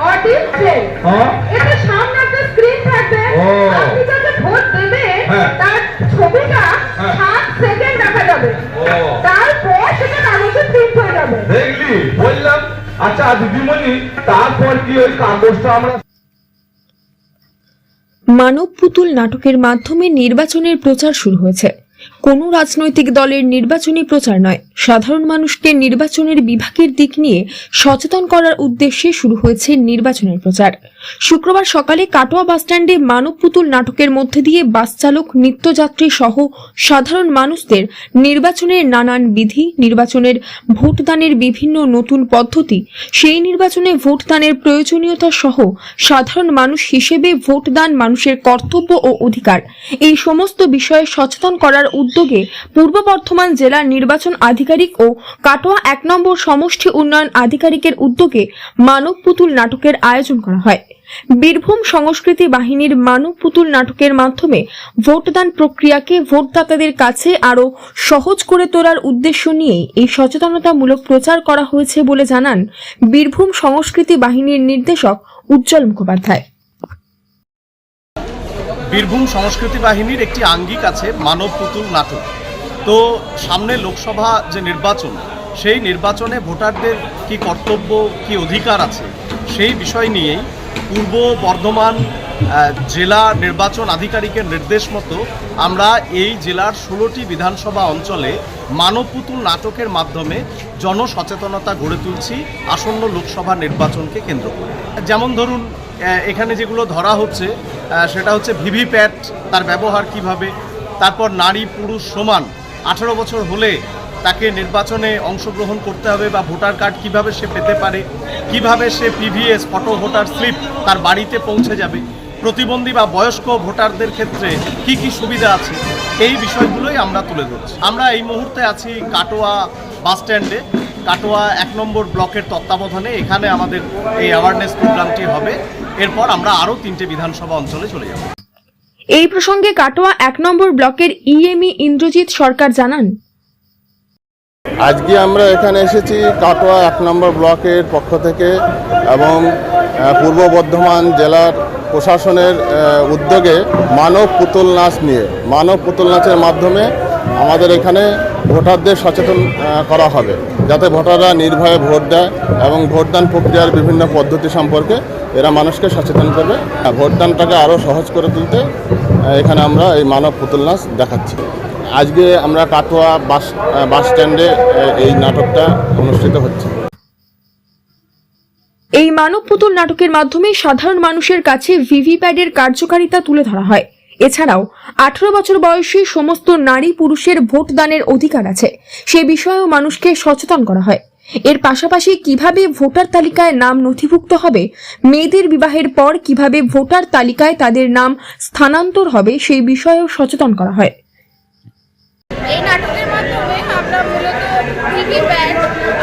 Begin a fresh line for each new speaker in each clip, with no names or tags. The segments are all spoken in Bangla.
হ্যাঁ
সামনে একটা স্ক্রিন থাকবে। আপনি যাকে ভোট দেবেন
হ্যাঁ।
তার ছবিটা। সেকেন্ড দেখা যাবে। তারপর সেটা কাগজে প্রিন্ট যাবে।
দেখলি? বললাম আচ্ছা দিদিমণি তারপর কি ওই কাগজটা আমরা
মানব পুতুল নাটকের মাধ্যমে নির্বাচনের প্রচার শুরু হয়েছে। কোনো রাজনৈতিক দলের নির্বাচনী প্রচার নয়। সাধারণ মানুষকে নির্বাচনের বিভাগের দিক নিয়ে সচেতন করার উদ্দেশ্যে শুরু হয়েছে নির্বাচনের প্রচার। শুক্রবার সকালে কাটোয়া বাসস্ট্যান্ডে মানব পুতুল নাটকের মধ্যে দিয়ে বাস চালক, নিত্যযাত্রী সহ সাধারণ মানুষদের নির্বাচনের নানান বিধি, নির্বাচনের ভোটদানের বিভিন্ন নতুন পদ্ধতি, সেই নির্বাচনে ভোটদানের প্রয়োজনীয়তা সহ সাধারণ মানুষ হিসেবে ভোটদান মানুষের কর্তব্য ও অধিকার। এই সমস্ত বিষয়ে সচেতন করার উদ্যোগে পূর্ব বর্ধমান জেলার নির্বাচন আধিকারিক ও কাটোয়া এক নম্বর সমষ্টি উন্নয়ন আধিকারিকের উদ্যোগে মানব পুতুল নাটকের আয়োজন করা হয়। বীরভূম সংস্কৃতি বাহিনীর মানব পুতুল নাটকের মাধ্যমে ভোটদান প্রক্রিয়াকে ভোটদাতাদের কাছে আরও সহজ করে তোলার উদ্দেশ্য নিয়েই এই সচেতনতামূলক প্রচার করা হয়েছে বলে জানান বীরভূম সংস্কৃতি বাহিনীর নির্দেশক উজ্জ্বল মুখোপাধ্যায়।
বীরভূম সংস্কৃতি বাহিনীর একটি আঙ্গিক আছে মানব পুতুল নাটক। তো সামনে লোকসভা যে নির্বাচন, সেই নির্বাচনে ভোটারদের কি কর্তব্য, কি অধিকার আছে, সেই বিষয় নিয়েই পূর্ব বর্ধমান জেলা নির্বাচন আধিকারিকের নির্দেশ মতো আমরা এই জেলার ষোলোটি বিধানসভা অঞ্চলে মানব পুতুল নাটকের মাধ্যমে জনসচেতনতা গড়ে তুলছি, আসন্ন লোকসভা নির্বাচনকে কেন্দ্র করে। যেমন ধরুন এখানে যেগুলো ধরা হচ্ছে সেটা হচ্ছে ভিভিপ্যাট, তার ব্যবহার কীভাবে, তারপর নারী পুরুষ সমান। আঠারো বছর হলে তাকে নির্বাচনে অংশগ্রহণ করতে হবে বা ভোটার কার্ড কীভাবে সে পেতে পারে, কীভাবে সে পিভিএস ফটো ভোটার স্লিপ তার বাড়িতে পৌঁছে যাবে, প্রতিবন্ধী বা বয়স্ক ভোটারদের ক্ষেত্রে কি কি সুবিধা আছে, এই বিষয়গুলোই আমরা তুলে ধরছি। আমরা এই মুহূর্তে আছি কাটোয়া বাস স্ট্যান্ডে কাটোয়া এক নম্বর ব্লকের তত্ত্বাবধানে এখানে আমাদের এই অ্যাওয়ারনেস প্রোগ্রামটি হবে। এরপর আমরা আরও তিনটে বিধানসভা অঞ্চলে চলে যাব।
এই প্রসঙ্গে কাটোয়া এক নম্বর ব্লকের ইএমই ইন্দ্রজিৎ সরকার জানান।
আজকে আমরা এখানে এসেছি কাটোয়া এক নম্বর ব্লকের পক্ষ থেকে এবং পূর্ব বর্ধমান জেলার প্রশাসনের উদ্যোগে মানব পুতুল নাচ নিয়ে মানব পুতুল নাচের মাধ্যমে আমাদের এখানে ভোটারদের সচেতন করা হবে। যাতে ভোটাররা নির্ভয়ে ভোট দেয় এবং ভোটদান প্রক্রিয়ার বিভিন্ন পদ্ধতি সম্পর্কে এরা মানুষকে সচেতন করবে। ভোটদানটাকে আরও সহজ করে তুলতে এখানে আমরা এই মানব পুতুল নাচ দেখাচ্ছি। আজকে আমরা কাটোয়া বাস বাস স্ট্যান্ডে এই নাটকটা অনুষ্ঠিত হচ্ছে।
এই মানব পুতুল নাটকের মাধ্যমে সাধারণ মানুষের কাছে ভিভিপ্যাডের কার্যকারিতা তুলে ধরা হয়। এছাড়াও আঠারো বছর বয়সী সমস্ত নারী পুরুষের ভোটদানের অধিকার আছে। সে বিষয়েও মানুষকে সচেতন করা হয়। এর পাশাপাশি কীভাবে ভোটার তালিকায় নাম নথিভুক্ত হবে, মেয়েদের বিবাহের পর কীভাবে ভোটার তালিকায় তাদের নাম স্থানান্তর হবে সেই বিষয়েও সচেতন করা হয়।
এই নাটকের মাধ্যমে আমরা মূলত ভিভি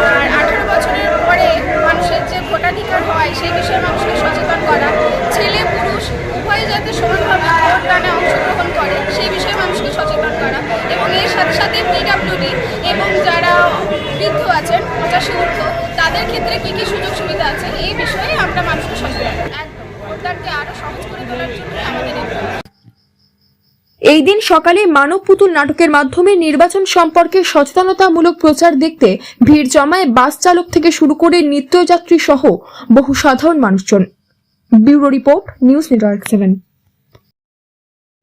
আর আঠারো বছরের পরে মানুষের যে ভোটাধিকার হয়, সেই বিষয়ে মানুষকে সচেতন করা। ছেলে, পুরুষ, উভয়ে যাতে সমানভাবে ভোটদানে অংশগ্রহণ করে সেই বিষয়ে মানুষকে সচেতন করা এবং এর সাথে সাথে পিডাব্লিউডি এবং যারা বৃদ্ধ তাদের ক্ষেত্রে সুযোগ সুবিধা আছে, এই বিষয়ে আমরা মানুষকে সচেতন সহজ করে তোলার জন্যই আমাদের
এই দিন সকালে মানব পুতুল নাটকের মাধ্যমে নির্বাচন সম্পর্কে সচেতনতামূলক প্রচার দেখতে ভিড় জমায় বাস চালক থেকে শুরু করে নিত্যযাত্রী সহ বহু সাধারণ মানুষজন। Bureau report, news network seven.